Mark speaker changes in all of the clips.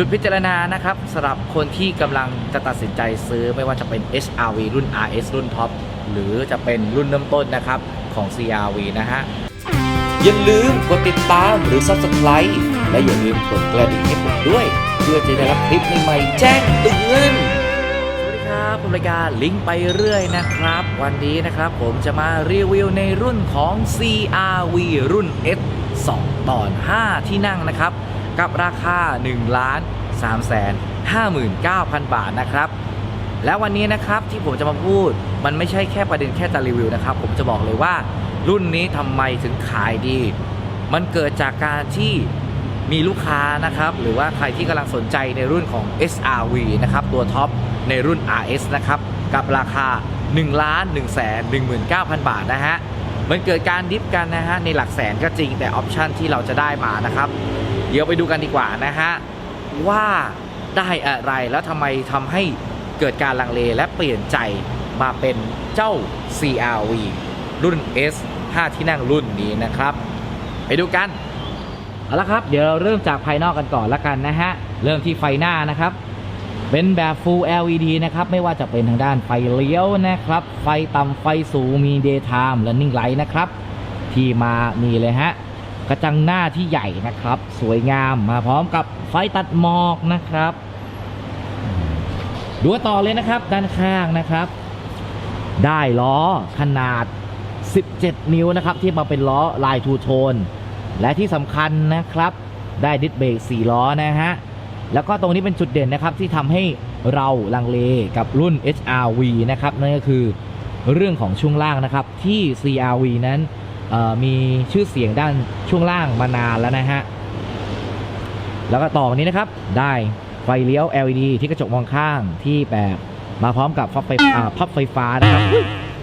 Speaker 1: จุดพิจารณานะครับสำหรับคนที่กำลังจะตัดสินใจซื้อไม่ว่าจะเป็น HRV รุ่น RS รุ่นท็อปหรือจะเป็นรุ่นเริ่มต้นนะครับของ CRV นะฮะอย่าลืมกดติดตามหรือ Subscribe และอย่าลืมกดกระดิ่งให้ผมด้วย เพื่อจะได้รับคลิปใหม่ๆแจ้งเตือนสวัสดีครับผมรายการลิงก์ไปเรื่อยนะครับ วันนี้นะครับผมจะมารีวิวในรุ่นของ CRV รุ่น S 2ตอน 5 ที่นั่งนะครับ กับราคา1ล้าน3แสน59,000 บาทนะครับและวันนี้นะครับที่ผมจะมาพูดมันไม่ใช่แค่ประเด็นแค่จะรีวิวนะครับ ผมจะบอกเลยว่า รุ่นนี้ทำไมถึงขายดี มันเกิดจากการที่มีลูกค้านะครับ หรือว่าใครที่กำลังสนใจในรุ่นของ SRV นะครับ ตัวท็อปในรุ่น RS นะครับ กับราคา1ล้าน1แสน19,000 บาทนะฮะมันเกิดการดิฟกันนะฮะในหลักแสนก็จริงแต่ออปชันที่เราจะได้มานะครับ เดี๋ยวไปดูกันดีกว่านะฮะว่าได้อะไรแล้วทำไมทำให้เกิดการลังเลและเปลี่ยนใจมาเป็นเจ้า CRV รุ่น S 5 ที่นั่งรุ่นนี้นะครับ ไปดูกัน เอาละครับ เดี๋ยวเราเริ่มจากภายนอกกันก่อนละกันนะฮะ เริ่มที่ไฟหน้านะครับ เป็นแบบ Full LED นะครับ ไม่ว่าจะเป็นทางด้านไฟเลี้ยวนะครับ ไฟต่ำไฟสูงมี Daytime Running Light นะครับ ที่มานี่เลยฮะ กระจังหน้าที่ใหญ่นะครับ สวยงามมาพร้อมกับไฟตัดหมอกนะครับ ดูต่อเลยนะครับด้านข้างนะครับ ได้ล้อขนาด 17 นิ้วนะครับ ที่มาเป็นล้อลายทูโทน และที่สำคัญนะครับ ได้ดิสเบรก4ล้อนะฮะแล้วก็ตรงนี้เป็นจุดเด่นนะครับที่ทำให้เราลังเลกับรุ่น HRV นะครับนั่นก็คือเรื่องของช่วงล่างนะครับที่ CRV นั้น มีชื่อเสียงด้านช่วงล่างมานานแล้วนะฮะ แล้วก็ต่อนี้นะครับ ได้ไฟเลี้ยว LED ที่กระจกมองข้างที่แบบมาพร้อมกับพับไฟอ่าพับไฟฟ้านะครับ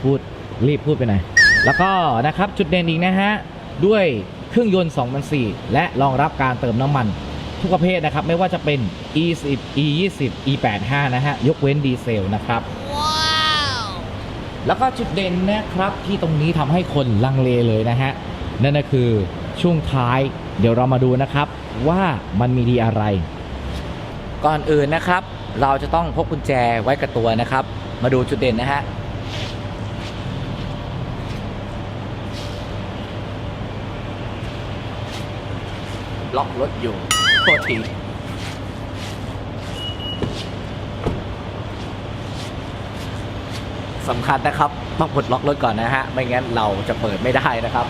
Speaker 1: พูดรีบพูดไปหน่อย แล้วก็นะครับจุดเด่นอีกนะฮะ ด้วยเครื่องยนต์2004 และรองรับการเติมน้ำมัน ทุกประเภทนะครับ ไม่ว่าจะเป็น E10 E20 E85 นะฮะ ยกเว้นดีเซลนะครับ แล้วก็จุดเด่นนะครับที่ตรงนี้ทำให้คนลังเลเลยนะฮะ นั่นก็คือช่วงท้ายเดี๋ยวเรามาดูนะครับว่ามันมีดีอะไร ก่อนอื่นนะครับ เราจะต้องพกกุญแจไว้กับตัวนะครับ มาดูจุดเด่นนะฮะล็อกรถอยู่โทษที สำคัญนะครับ ต้องปลดล็อกรถก่อนนะฮะ ไม่งั้นเราจะเปิดไม่ได้นะครับ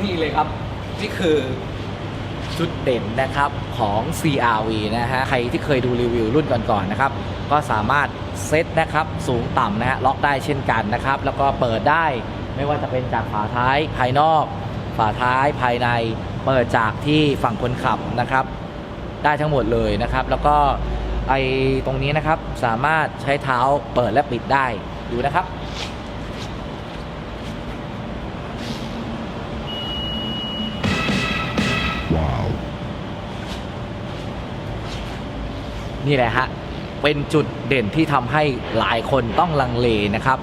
Speaker 1: นี่เลยครับ นี่คือจุดเด่นนะครับของ CRV นะฮะ ใครที่เคยดูรีวิวรุ่นก่อนๆนะครับ ก็สามารถเซตนะครับสูงต่ำนะฮะล็อกได้เช่นกันนะครับ แล้วก็เปิดได้ไม่ว่าจะเป็นจากฝาท้ายภายนอก ฝาท้ายภายใน เปิดจากที่ฝั่งคนขับนะครับ ได้ทั้งหมดเลยนะครับ แล้วก็ไอตรงนี้นะครับสามารถใช้เท้าเปิดและปิดได้ดูนะครับ
Speaker 2: Wow.
Speaker 1: นี่แหละฮะ เป็นจุดเด่นที่ทำให้หลายคนต้องลังเลนะครับ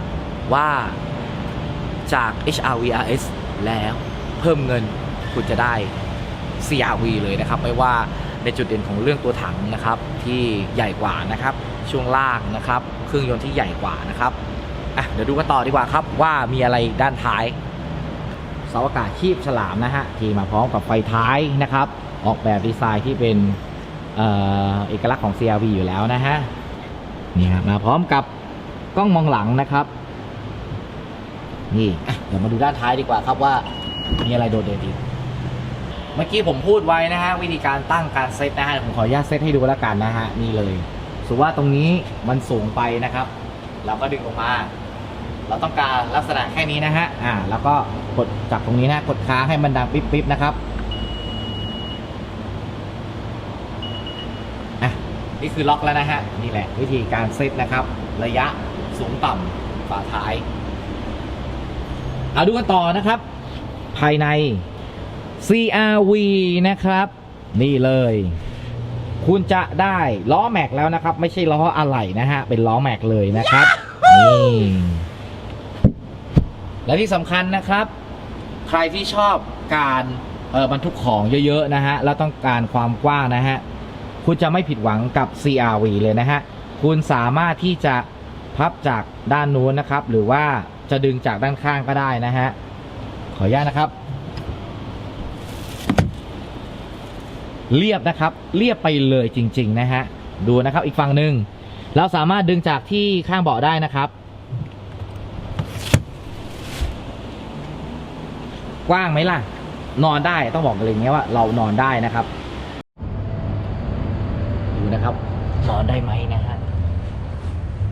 Speaker 1: ว่าจาก HRV RS แล้วเพิ่มเงินคุณจะได้ CRV เลยนะครับ ไม่ว่า ในจุดเด่นของเรื่องตัวถังนะครับที่ใหญ่กว่านะครับ ช่วงล่างนะครับ เครื่องยนต์ที่ใหญ่กว่านะครับอะเดี๋ยวดูกันต่อดีกว่าครับว่ามีอะไรด้านท้ายเสาอากาศคีบฉลามนะฮะที่มาพร้อมกับไฟท้ายนะครับ ออกแบบดีไซน์ที่เป็นเออเอกลักษณ์ของ CRV อยู่แล้วนะฮะนี่ฮะมาพร้อมกับกล้องมองหลังนะครับนี่เดี๋ยวมาดูด้านท้ายดีกว่าครับว่ามีอะไรโดดเด่นอีก เมื่อกี้ผมพูดไว้นะฮะวิธีการตั้งการเซตนะฮะเดี๋ยวผมขออนุญาตเซตให้ดูแล้วกันนะฮะนี่เลยสมมติว่าตรงนี้มันสูงไปนะครับ เราก็ดึงลงมา เราต้องการลักษณะแค่นี้นะฮะอ่าแล้วก็กดจากตรงนี้นะกดค้างให้มันดังปิ๊บปิ๊บนะครับอะนี่คือล็อกแล้วนะฮะนี่แหละ วิธีการเซตนะครับ ระยะสูงต่ำฝาท้ายเอาดูกันต่อนะครับ ภายใน CRV นะครับ นี่เลย คุณจะได้ล้อแม็กแล้วนะครับ ไม่ใช่ล้ออะไหล่นะฮะ เป็นล้อแม็กเลยนะครับ นี่ และที่สำคัญนะครับ ใครที่ชอบการเออบรรทุกของเยอะๆนะฮะ แล้วต้องการความกว้างนะฮะ คุณจะไม่ผิดหวังกับ CRV เลยนะฮะ คุณสามารถที่จะพับจากด้านนู้นนะครับ หรือว่าจะดึงจากด้านข้างก็ได้นะฮะ ขออนุญาตนะครับ เรียบนะครับเรียบไปเลยจริง ๆ นะฮะดูนะครับอีกฝั่งหนึ่งเราสามารถดึงจากที่ข้างเบาะได้นะครับ กว้างไหมล่ะ นอนได้ต้องบอกกันเลยเงี้ยว่าเรานอนได้นะครับ ดูนะครับ นอนได้ไหมนะฮะ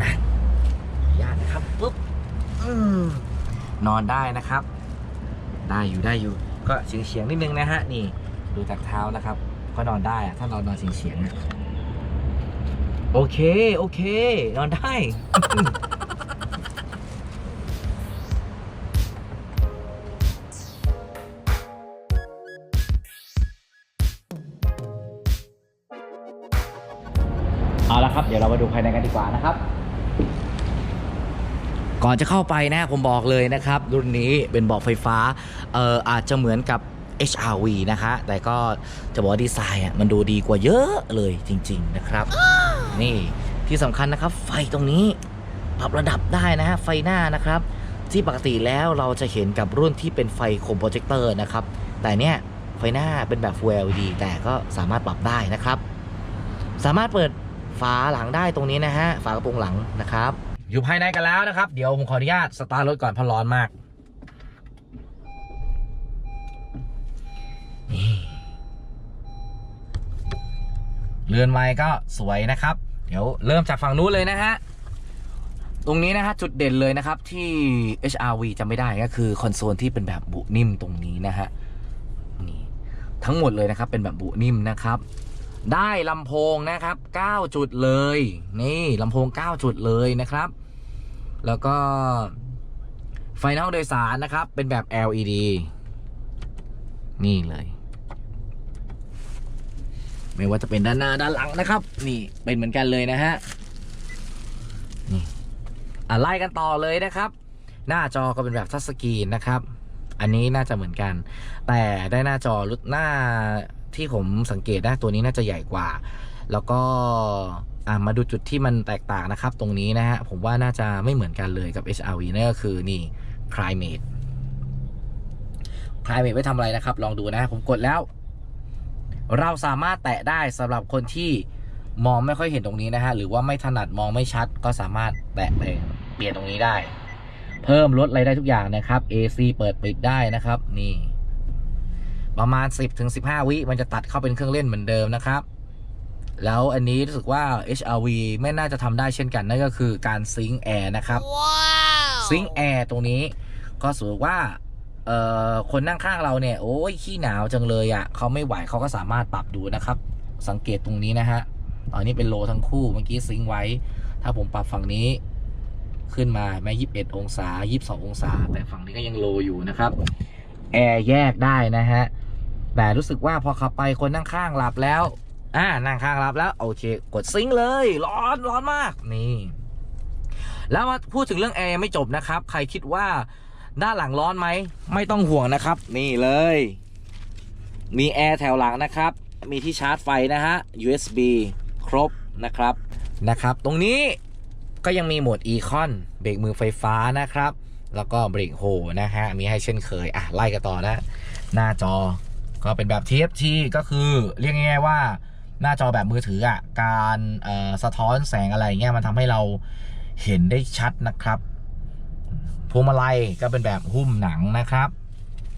Speaker 1: อะขออนุญาตนะครับปุ๊บอนอนได้นะครับ ได้อยู่ได้อยู่ ก็เฉียงๆนิดนึงนะฮะนี่ ดูจากเท้านะครับ ก็นอนได้อะถ้าเรานอนเฉียงๆอะโอเค โอเค นอนได้ เอาละครับ เดี๋ยวเรามาดูภายในกันดีกว่านะครับ ก่อนจะเข้าไปนะผมบอกเลยนะครับ รุ่นนี้เป็นเบาะไฟฟ้าเอ่ออาจจะเหมือนกับ HRV นะคะ แต่ก็จะบอกว่าดีไซน์อะมันดูดีกว่าเยอะเลยจริง ๆ นะครับ นี่ที่สำคัญนะครับ ไฟตรงนี้ปรับระดับได้นะฮะไฟหน้านะครับ ที่ปกติแล้วเราจะเห็นกับรุ่นที่เป็นไฟโคมโปรเจคเตอร์นะครับ แต่เนี้ยไฟหน้าเป็นแบบ Full LED แต่ก็สามารถปรับได้นะครับ สามารถเปิดฝาหลังได้ตรงนี้นะฮะฝากระโปรงหลังนะครับ อยู่ภายในกันแล้วนะครับ เดี๋ยวผมขออนุญาตสตาร์ทรถก่อนเพราะร้อนมาก นี่ เรือนไม้ก็สวยนะครับ เดี๋ยวเริ่มจากฝั่งนู้นเลยนะฮะตรงนี้นะฮะจุดเด่นเลยนะครับที่ HRV จะไม่ได้ก็คือคอนโซลที่เป็นแบบบุนิ่มตรงนี้นะฮะนี่ทั้งหมดเลยนะครับเป็นแบบบุนิ่มนะครับ ได้ลำโพงนะครับ 9 จุดเลย นี่ลำโพง 9 จุดเลยนะครับ แล้วก็ไฟในห้องโดยสารนะครับ เป็นแบบ LED นี่เลย ไม่ว่าจะเป็นด้านหน้าด้านหลังนะครับ นี่เป็นเหมือนกันเลยนะฮะนี่อะไล่กันต่อเลยนะครับ หน้าจอก็เป็นแบบทัชสกรีนนะครับ อันนี้น่าจะเหมือนกัน แต่ได้หน้าจอรุ่นหน้าที่ผมสังเกตได้ตัวนี้น่าจะใหญ่กว่า แล้วก็อะมาดูจุดที่มันแตกต่างนะครับ ตรงนี้นะฮะผมว่าน่าจะไม่เหมือนกันเลยกับ HRV นั่นก็คือนี่ Climate Climate ไว้ทำอะไรนะครับ ลองดูนะ ผมกดแล้ว เราสามารถแตะได้สำหรับคนที่มองไม่ค่อยเห็นตรงนี้นะฮะหรือว่าไม่ถนัดมองไม่ชัดก็สามารถแตะไปเปลี่ยนตรงนี้ได้ เพิ่มลดอะไรได้ทุกอย่างนะครับ AC เปิดปิดได้นะครับนี่ ประมาณ 10ถึง15 วิมันจะตัดเข้าเป็นเครื่องเล่นเหมือนเดิมนะครับแล้วอันนี้รู้สึกว่า HRV ไม่น่าจะทำได้เช่นกัน นั่นก็คือการซิงค์แอร์นะครับซิงค์แอร์ตรงนี้ ก็สมมติว่า เอ่อคนนั่งข้างเราเนี่ยโอ้ยขี้หนาวจังเลยอะ่ะเขาไม่ไหวเขาก็สามารถปรับดูนะครับ สังเกตตรงนี้นะฮะตอนนี้เป็นโลทั้งคู่เมื่อกี้ซิงไว้ ถ้าผมปรับฝั่งนี้ขึ้นมาแม้21องศา22ององศา แต่ฝั่งนี้ก็ยังโลอยู่นะครับแอร์แยกได้นะฮะแต่รู้สึกว่าพอขับไปคนนั่งข้างหลับแล้วอ่านั่งข้างหลับแล้วโอเค กดซิงเลย ร้อนร้อนมากนี่ แล้วมาพูดถึงเรื่องแอร์ยังไม่จบนะครับ ใครคิดว่า ด้านหลังร้อนไหม ไม่ต้องห่วงนะครับ นี่เลย มีแอร์แถวหลังนะครับ มีที่ชาร์จไฟนะฮะ USB ครบนะครับนะครับ ตรงนี้ก็ยังมีโหมด Econ เบรกมือไฟฟ้านะครับ แล้วก็เบรกโฮนะฮะ มีให้เช่นเคย อะ ไล่กันต่อนะ หน้าจอก็เป็นแบบ TFT ก็คือเรียกง่ายๆว่าหน้าจอแบบมือถืออะ การสะท้อนแสงอะไรเงี้ยมันทำให้เราเห็นได้ชัดนะครับ พวงมาลัยก็เป็นแบบหุ้มหนังนะครับ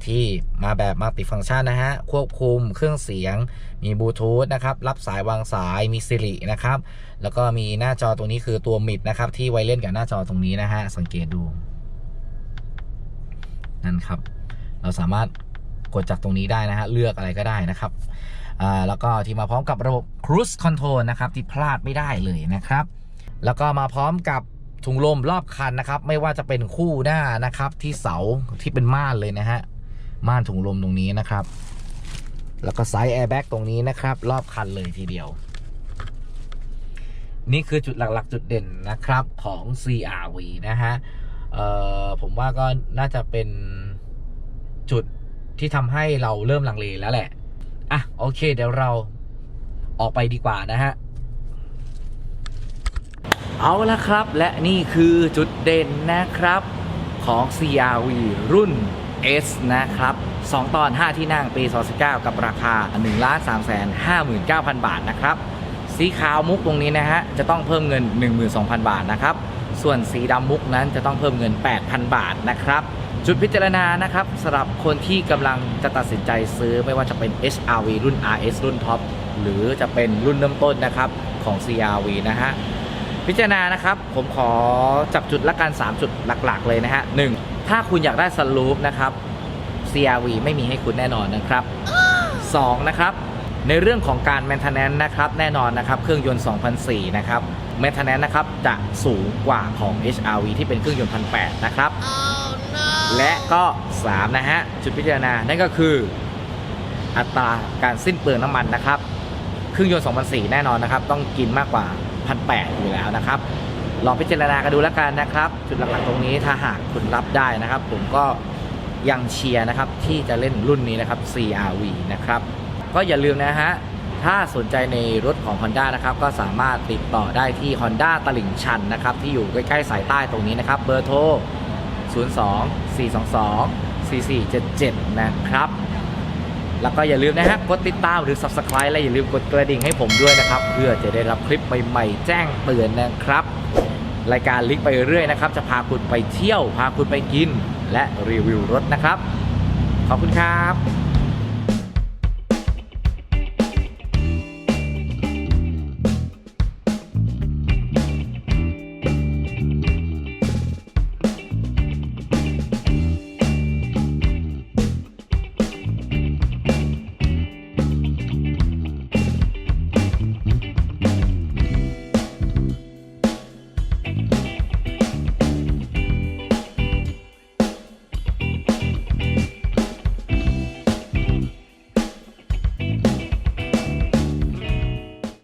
Speaker 1: ที่มาแบบมัลติฟังก์ชันนะฮะ ควบคุมเครื่องเสียง มีบลูทูธนะครับ รับสายวางสายมีซิรินะครับ แล้วก็มีหน้าจอตรงนี้คือตัวมิดนะครับ ที่ไวเล่นกับหน้าจอตรงนี้นะฮะ สังเกตดู นั่นครับ เราสามารถกดจากตรงนี้ได้นะฮะ เลือกอะไรก็ได้นะครับแล้วก็ที่มาพร้อมกับระบบ Cruise Control นะครับ ที่พลาดไม่ได้เลยนะครับ แล้วก็มาพร้อมกับ ถุงลมรอบคันนะครับ ไม่ว่าจะเป็นคู่หน้านะครับ ที่เสาที่เป็นม่านเลยนะฮะม่านถุงลมตรงนี้นะครับ แล้วก็ไซส์แอร์แบ็กตรงนี้นะครับ รอบคันเลยทีเดียว นี่คือจุดหลักๆ จุดเด่นนะครับของ CRV นะฮะเอ่อผมว่าก็น่าจะเป็นจุดที่ทำให้เราเริ่มลังเลแล้วแหละ อะ โอเค เดี๋ยวเราออกไปดีกว่านะฮะ เอาละครับ และนี่คือจุดเด่นนะครับของ CRV รุ่น S นะครับ 2 ตอน 5 ที่นั่งปี2019 กับราคา 1 3 5 9 0 0 0 บาทนะครับ สีขาวมุกตรงนี้นะฮะ จะต้องเพิ่มเงิน 12,000 บาทนะครับ ส่วนสีดำมุกนั้นจะต้องเพิ่มเงิน 8,000 บาทนะครับ จุดพิจารณานะครับสำหรับคนที่กำลังจะตัดสินใจซื้อไม่ว่าจะเป็น HRV รุ่น RS รุ่นท็อปหรือจะเป็นรุ่นเริ่มต้นนะครับของ CRV นะฮะ พิจารณานะครับ ผมขอจับจุดละกัน 3 จุดหลักๆ เลยนะฮะหนึ่งถ้าคุณอยากได้สลูปนะครับ CRV ไม่มีให้คุณแน่นอนนะครับ 2 นะครับ ในเรื่องของการ maintenance นะครับ แน่นอนนะครับ เครื่องยนต์2004นะครับ maintenance นะครับ จะสูงกว่าของ HRV ที่เป็นเครื่องยนต์1,800นะครับและก็ 3 นะฮะ จุดพิจารณา นั่นก็คืออัตราการสิ้นเปลืองน้ำมันนะครับ เครื่องยนต์2004แน่นอนนะครับ ต้องกินมากกว่า 1,800อยู่แล้วนะครับลองพิจารณากันดูแล้วกันนะครับ จุดหลักๆตรงนี้ถ้าหากคุณรับได้นะครับ ผมก็ยังเชียร์นะครับที่จะเล่นรุ่นนี้นะครับ CRV นะครับก็อย่าลืมนะฮะถ้าสนใจในรถของ Honda นะครับก็สามารถติดต่อได้ที่ Honda ตลิ่งชันนะครับที่อยู่ใกล้ๆสายใต้ตรงนี้นะครับเบอร์โทร 02 422 4477 นะครับ แล้วก็อย่าลืมนะฮะกดติดตามหรือ Subscribe และอย่าลืมกดกระดิ่งให้ผมด้วยนะครับ เพื่อจะได้รับคลิปใหม่ๆ แจ้งเตือนนะครับ รายการลิกไปเรื่อยนะครับ จะพาคุณไปเที่ยว พาคุณไปกิน และรีวิวรถนะครับ ขอบคุณครับ